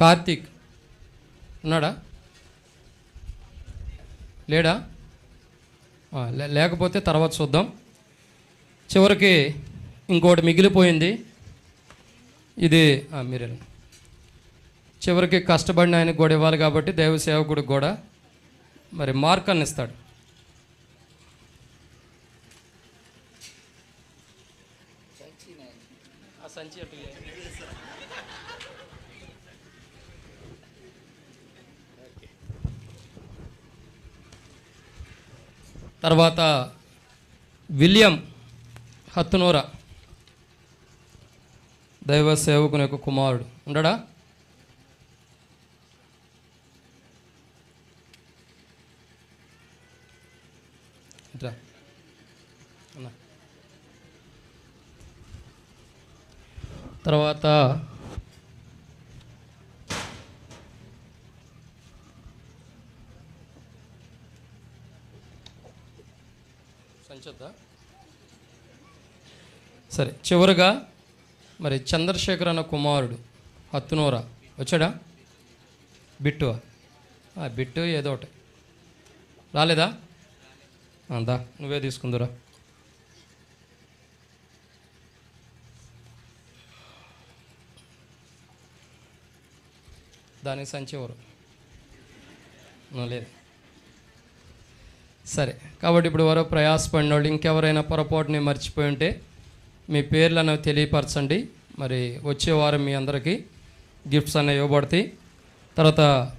కార్తీక్ ఉన్నాడా? లేడా? లే- లేకపోతే తర్వాత చూద్దాం. చివరికి ఇంకోటి మిగిలిపోయింది. ఇది మీరే. చివరికి కష్టపడిన ఆయనకు కూడా ఇవ్వాలి కాబట్టి దైవ సేవకుడికి కూడా మరి మార్కాన్ని ఇస్తాడు ఆ సంచి అటు. తర్వాత విలియం హత్తునూర దైవ సేవకుని యొక్క కుమారుడు. ఉండడా ఇట్రా. అన్నా. తర్వాత సంచొద్దా? సరే చివరిగా మరి చంద్రశేఖర్ అన్న కుమారుడు హత్తునూరా వచ్చాడా? బిట్టువా? ఆ, బిట్టు ఏదో ఒకటి. రాలేదా? అందా నువ్వే తీసుకుందురా. దానికి సంచి ఎవరు? లేదు. సరే. కాబట్టి ఇప్పుడు వరకు ప్రయాసపడిన వాళ్ళు ఇంకెవరైనా పొరపాటుని మర్చిపోయి ఉంటే మీ పేర్లను తెలియపరచండి. మరి వచ్చే వారం మీ అందరికీ గిఫ్ట్స్ అనేవి ఇవ్వబడతాయి. తర్వాత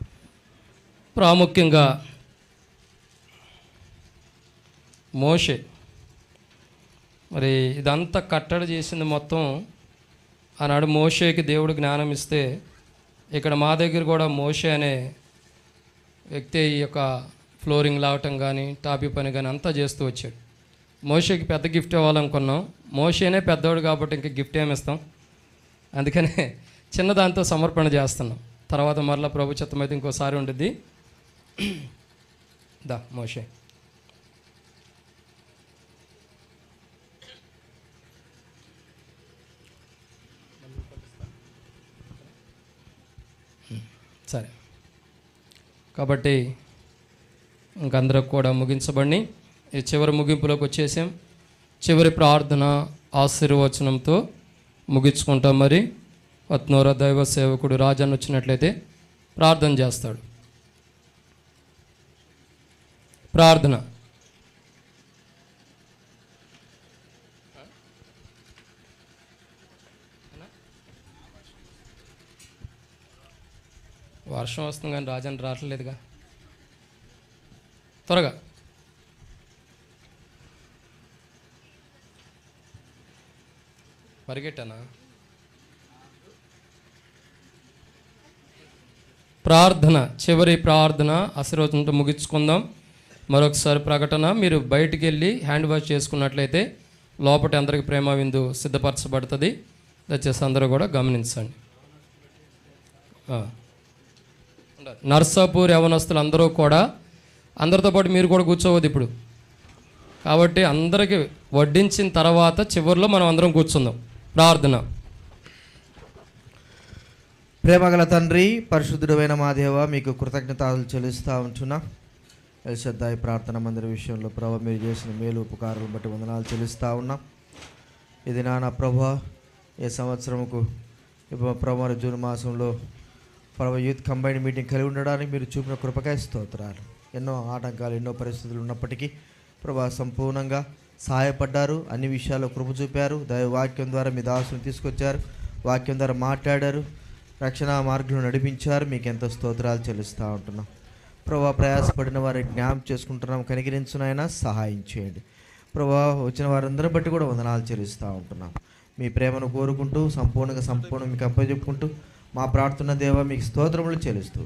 ప్రాముఖ్యంగా మోషే. మరి ఇదంతా కట్టడి చేసింది మొత్తం ఆనాడు మోషేకి దేవుడు జ్ఞానం ఇస్తే ఇక్కడ మా దగ్గర కూడా మోషే అనే వ్యక్తి ఈ యొక్క ఫ్లోరింగ్ లావటం కానీ టాపీ పని కానీ అంతా చేస్తూ వచ్చాడు. మోషేకి పెద్ద గిఫ్ట్ ఇవ్వాలనుకున్నాం. మోషేనే పెద్దవాడు కాబట్టి ఇంకా గిఫ్ట్ ఏమి ఇస్తాం. అందుకనే చిన్నదాంతో సమర్పణ చేస్తున్నాం. తర్వాత మరలా ప్రభు అయితే ఇంకోసారి ఉంటుంది దా మోషే సరే కాబట్టి ఇంకందరికి కూడా ముగించబడి ఈ చివరి ముగింపులోకి వచ్చేసాం. చివరి ప్రార్థన ఆశీర్వచనంతో ముగించుకుంటాం మరి. పత్నూర దైవ సేవకుడు రాజాను వచ్చినట్లయితే ప్రార్థన చేస్తాడు. ప్రార్థన. వర్షం వస్తుంది కానీ రాజన్ రావట్లేదుగా. త్వరగా. పరిగెట్టానా? ప్రార్థన చివరి ప్రార్థన ఆశీర్వచనంతో ముగించుకుందాం. మరొకసారి ప్రకటన మీరు బయటికి వెళ్ళి హ్యాండ్ వాష్ చేసుకున్నట్లయితే లోపటి అందరికి ప్రేమ విందు సిద్ధపరచబడుతుంది. దయచేసి అందరూ కూడా గమనించండి. ఆ. నర్సాపూర్ యవనస్తులు అందరూ కూడా అందరితో పాటు మీరు కూడా కూర్చోవద్దు ఇప్పుడు. కాబట్టి అందరికి వడ్డించిన తర్వాత చివరిలో మనం అందరం కూర్చుందాం. ప్రార్థన. ప్రేమగల తండ్రి పరిశుద్ధుడమైన మా దేవ మీకు కృతజ్ఞతలు చెల్లిస్తూ ఉంటున్నా ఎల్షద్దాయి ప్రార్థన మందిర విషయంలో ప్రభు మీరు చేసిన మేలు ఉపకారాలను బట్టి వందనాలు చెల్లిస్తూ ఉన్నాం. ఇది నాన్న ప్రభు ఏ సంవత్సరముకు ఇప్పుడు ప్రభు జూన్ మాసంలో ప్రభు యూత్ కంబైన్ మీటింగ్ కలిగి ఉండడానికి మీరు చూపిన కృపకాయ స్తోత్రాలు. ఎన్నో ఆటంకాలు ఎన్నో పరిస్థితులు ఉన్నప్పటికీ ప్రభా సంపూర్ణంగా సహాయపడ్డారు అన్ని విషయాల్లో కృప చూపారు దైవ వాక్యం ద్వారా మీ దాసును తీసుకొచ్చారు వాక్యం ద్వారా మాట్లాడారు రక్షణ మార్గంలో నడిపించారు మీకు ఎంతో స్తోత్రాలు చెల్లిస్తూ ఉంటున్నాం. ప్రభా ప్రయాసపడిన వారిని జ్ఞాపం చేసుకుంటున్నాం కనికరించునైనా సహాయం చేయండి. ప్రభా వచ్చిన వారందరిని బట్టి కూడా వందనాలు చెల్లిస్తూ ఉంటున్నాం. మీ ప్రేమను కోరుకుంటూ సంపూర్ణంగా సంపూర్ణ మీకు అప్పచెప్పుకుంటూ మా ప్రార్థన దేవ మీకు స్తోత్రములు చెల్లిస్తూ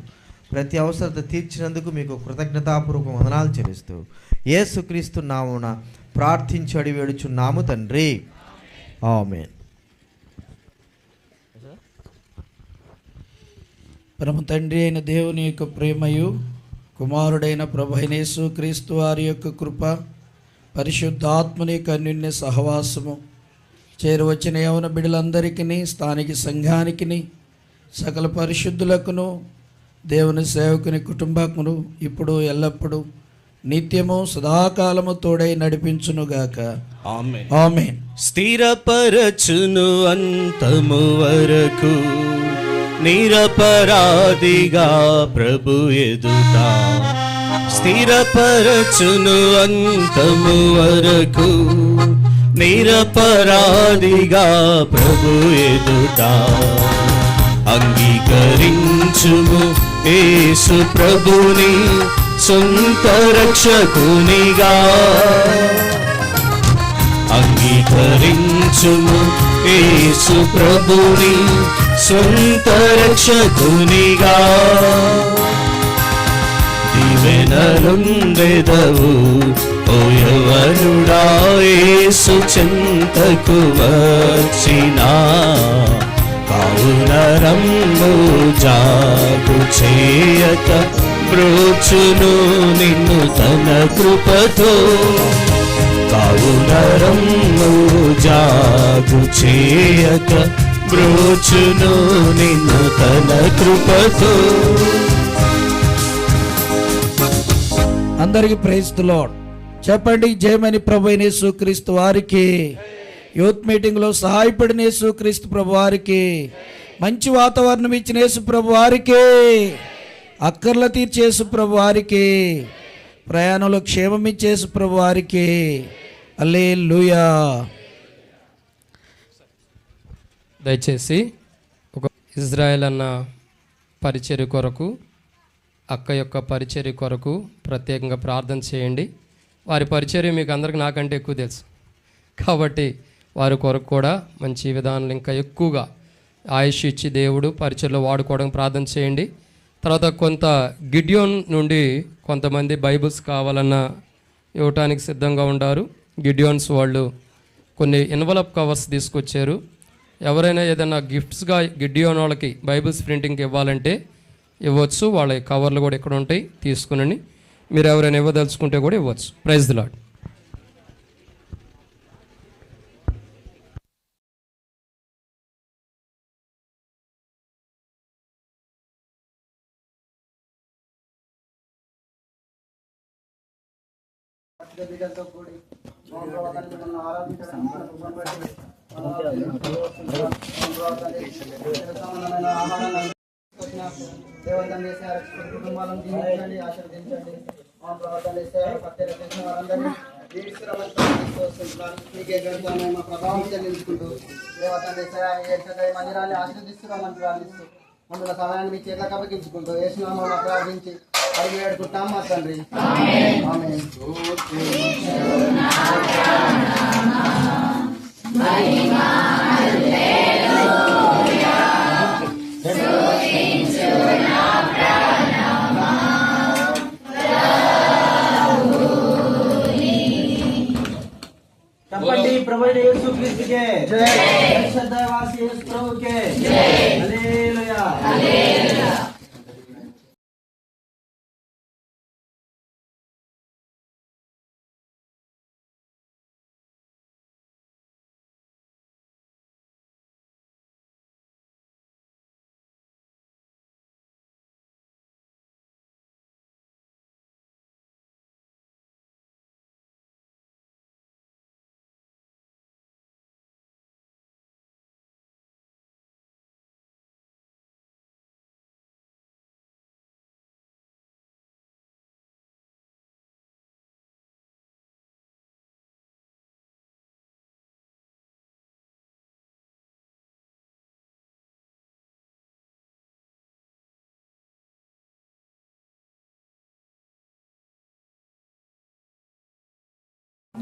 ప్రతి అవసరత తీర్చినందుకు మీకు కృతజ్ఞతాపూర్వక వందనాలు చెల్లిస్తూ ఏసుక్రీస్తు నామున ప్రార్థించి అడిగి వేడుచున్నాము తండ్రి. ఆమెన్. పరమ తండ్రి అయిన దేవుని యొక్క ప్రేమయు కుమారుడైన ప్రభైనేసు క్రీస్తు వారి యొక్క కృప పరిశుద్ధాత్మని యొక్క అన్యున్య సహవాసము చేరువచ్చిన యవన బిడ్డలందరికీ స్థానిక సంఘానికి సకల పరిశుద్ధులకును దేవుని సేవకుని కుటుంబకును ఇప్పుడు ఎల్లప్పుడూ నిత్యము సదాకాలము తోడై నడిపించునుగాక ఆమె ఆమె స్థిరపరచును అంతము వరకు నిరపరాధిగా ప్రభు ఎదుట. స్థిరపరచును అంతము వరకు నిరపరాధిగా ప్రభు ఎదుట. అంగీకరించుము యేసు ప్రభుని సొంత రక్షకునిగా. అంగీకరించుము యేసు ప్రభుని సొంత రక్షకునిగా. దివెనలుందెదవు ఓయవనుడా యేసు చింతకు వచ్చినా. కావున జాగు చేయక బ్రోచును నిన్ను తన కృపతో. కావునరము జాగు చేయక బ్రోచును నిన్ను తన కృపతో. అందరికి ప్రేస్తులో చెప్పండి జయమని ప్రభు అయిన యేసుక్రీస్తు వారికి. యూత్ మీటింగ్లో సహాయపడిన యేసుక్రీస్తు ప్రభు వారికి మంచి వాతావరణం ఇచ్చిన యేసు ప్రభు వారికి అక్కర్ల తీర్చేసు ప్రభు వారికి ప్రయాణంలో క్షేమం ఇచ్చేసు ప్రభు వారికి అల్లే దయచేసి ఒక ఇజ్రాయెల్ అన్న పరిచర్య కొరకు అక్క యొక్క పరిచర్య కొరకు ప్రత్యేకంగా ప్రార్థన చేయండి. వారి పరిచర్య మీకు అందరికి నాకంటే ఎక్కువ తెలుసు. కాబట్టి వారి కొరకు కూడా మంచి విధానాలు ఇంకా ఎక్కువగా ఆయుష్ ఇచ్చి దేవుడు పరిచయలో వాడుకోవడం ప్రార్థన చేయండి. తర్వాత కొంత గిడ్యోన్ నుండి కొంతమంది బైబుల్స్ కావాలన్న ఇవ్వటానికి సిద్ధంగా ఉండారు. గిడ్యోన్స్ వాళ్ళు కొన్ని ఎన్వలప్ కవర్స్ తీసుకొచ్చారు. ఎవరైనా ఏదైనా గిఫ్ట్స్గా గిడ్డియోన్ వాళ్ళకి బైబుల్స్ ప్రింటింగ్కి ఇవ్వాలంటే ఇవ్వచ్చు. వాళ్ళ కవర్లు కూడా ఇక్కడ ఉంటాయి. తీసుకుని మీరు ఎవరైనా ఇవ్వదలుచుకుంటే కూడా ఇవ్వచ్చు. ప్రైజ్ ది లాడ్ దేవతం చేసే కుటుంబాలను దీవించండి ఆశీర్వదించండి మా ప్రవర్తన చేసే పత్రిక చేసిన వారందరినీ మీకే మా ప్రభావం చెల్లించుకుంటూ దేవతం చేసే మందిరాన్ని ఆశీర్వదిస్తున్నామని ప్రార్థిస్తూ ముందుల సహాయాన్ని మీ చేతులకు ఏ వేసినామని ప్రార్థించి అడిగి వేడుకుంటాం మా తండ్రి. ఆమేన్.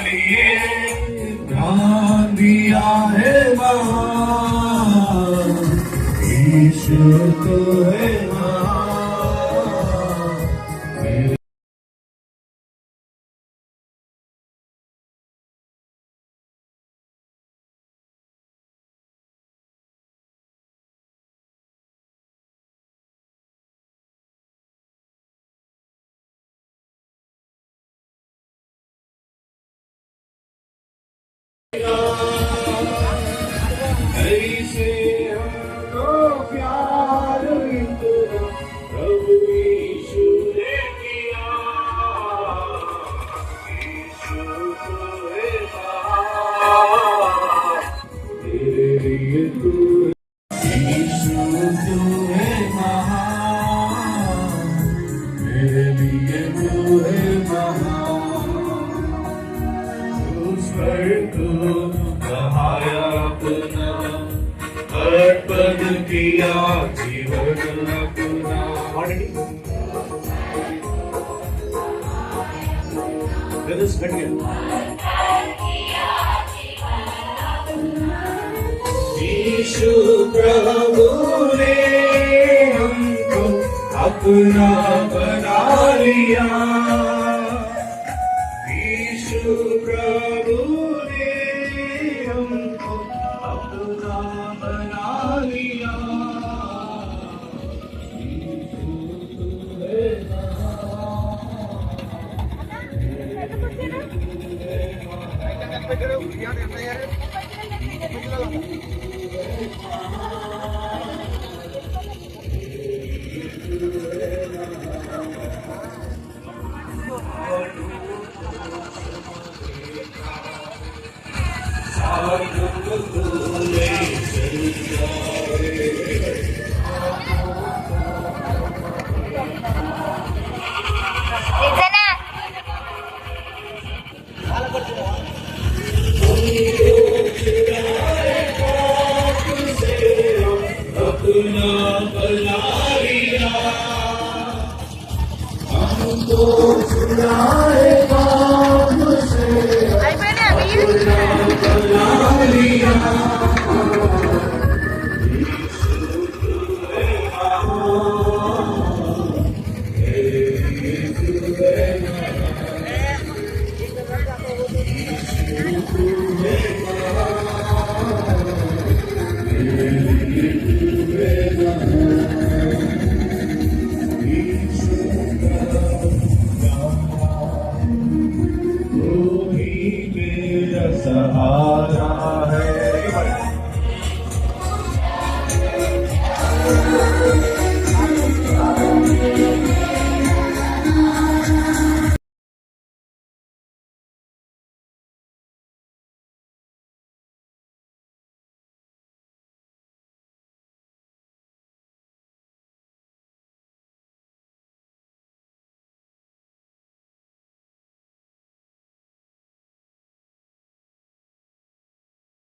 लिए प्राण दिया है बाबा ईश्वर तो है Go. 不让。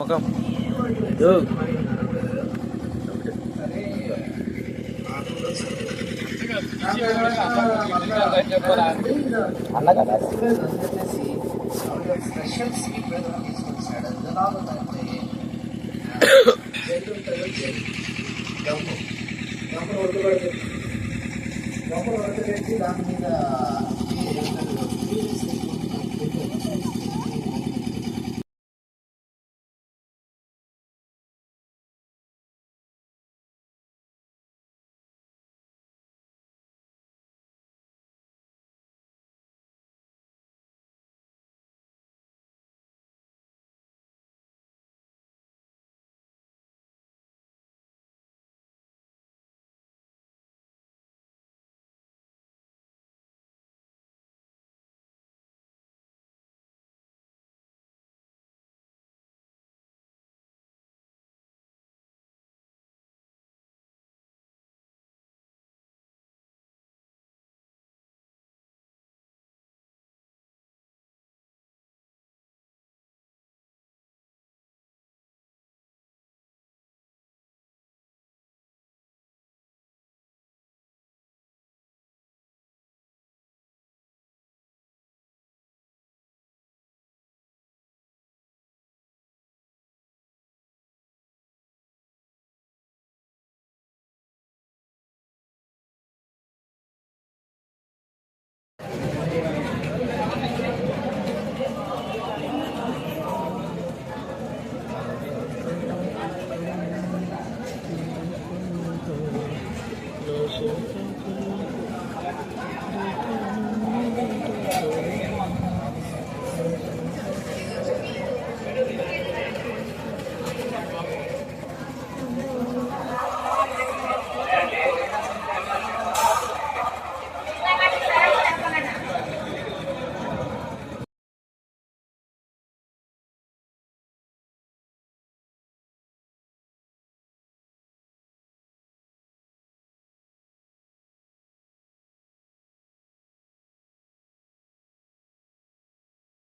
ముఖం. అన్న కదా స్పెషల్ స్వీట్ తీసుకొచ్చాడు జనాలు గంపు గంపు వడ్డుబడి గంపు వడ్డు పెట్టి దాని మీద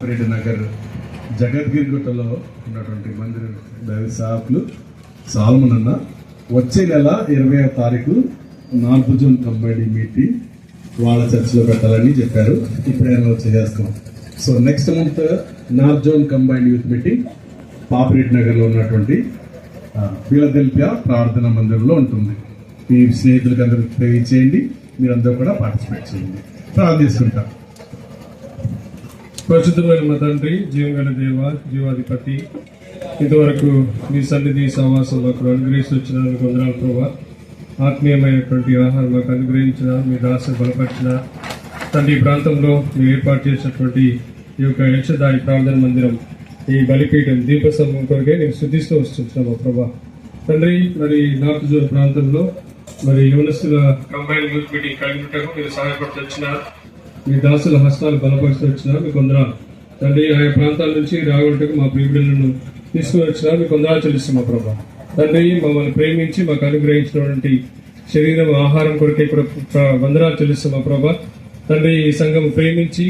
రెడ్డి నగర్ జగద్గిరిగుట్టలో ఉన్నటువంటి మందిర దైవ సేవకులు సాల్మనన్న వచ్చే నెల ఇరవై తారీఖు నాలుగు జూన్ కంబైన్ మీటింగ్ వాళ్ళ చర్చిలో పెట్టాలని చెప్పారు. ఇప్పుడే అనౌన్స్ చేస్తాం so next month north zone combined youth meeting Papireddy నగర్లో ఉన్నటువంటి ఫిలదెల్ఫియా ప్రార్థన మందిరంలో ఉంటుంది. మీ స్నేహితులకు అందరికి తెలియచేయండి మీరందరూ కూడా పార్టిసిపేట్ చేయండి. ప్రార్థిస్తుంటారు పరిశుద్ధమైన మా తండ్రి జీవగల దేవ జీవాధిపతి ఇంతవరకు మీ సన్నిధి సహవాసం మాకు అనుగ్రహిస్తూ వచ్చిన వందనాలు ప్రభా. ఆత్మీయమైనటువంటి ఆహారం మాకు అనుగ్రహించిన మీ దాస బలపరిచిన తండ్రి ప్రాంతంలో మీరు ఏర్పాటు చేసినటువంటి ఈ యొక్క యక్షదాయి ప్రార్థన మందిరం ఈ బలిపీఠం దీపస్తంభం కొరకే నేను శుద్ధిస్తూ వస్తున్నాము ప్రభా. తండ్రి మరి నార్త్ జోన్ ప్రాంతంలో మరి యూనివర్సిటీల కంబైన్ యూత్ మీటింగ్ కలిగినట్టు మీరు సహాయపడుతున్నారు మీ దాసుల హస్తాలు బలపరుస్తూ వచ్చినారు. మీ కొందరు తండ్రి ఆయా ప్రాంతాల నుంచి రాగొట్టుకు మా ప్రియులను తీసుకుని వచ్చినారు. మీకు కొందరు చెల్లిస్తాం మా ప్రభా. తండ్రి మమ్మల్ని ప్రేమించి మాకు అనుగ్రహించినటువంటి శరీరం ఆహారం కొరకే కూడా వందనాలు చెల్లిస్తాం మా ప్రభా. తండ్రి ఈ సంఘం ప్రేమించి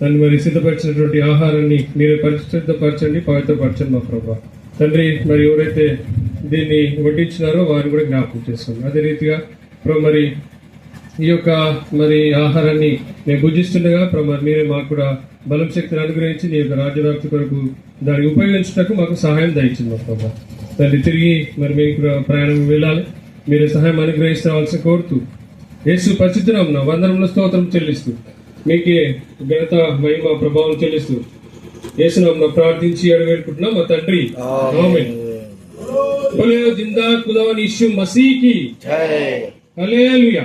దాన్ని మరి సిద్ధపరిచినటువంటి ఆహారాన్ని మీరు పరిశుద్ధపరచండి పవిత్రపరచండి మా ప్రభా. తండ్రి మరి ఎవరైతే దీన్ని వడ్డించినారో వారిని కూడా జ్ఞాపకం చేస్తాం అదే రీతిగా ఇప్పుడు మరి ఈ యొక్క మరి ఆహారాన్ని మేము భుజిస్తుండగా మరి మీరే మాకు కూడా బలం శక్తిని అనుగ్రహించి నీ యొక్క రాజ్యవ్యాప్తి కొరకు దాన్ని ఉపయోగించడానికి మాకు సహాయం దయచింది ప్రభా. దాన్ని తిరిగి మరి మేము కూడా ప్రయాణం వెళ్ళాలి. మీరు సహాయం అనుగ్రహించవలసి కోరుతూ యేసు పరిశుద్ధనామన వందనంలో స్తోత్రం చెల్లిస్తూ మీకే ఘనత మహిమ ప్రభావం చెల్లిస్తూ యేసునామన ప్రార్థించి అడవేడుకుంటున్నాం మా తండ్రి జిందా ఖుదావని యీశు మసీహ్కి హల్లెలూయా.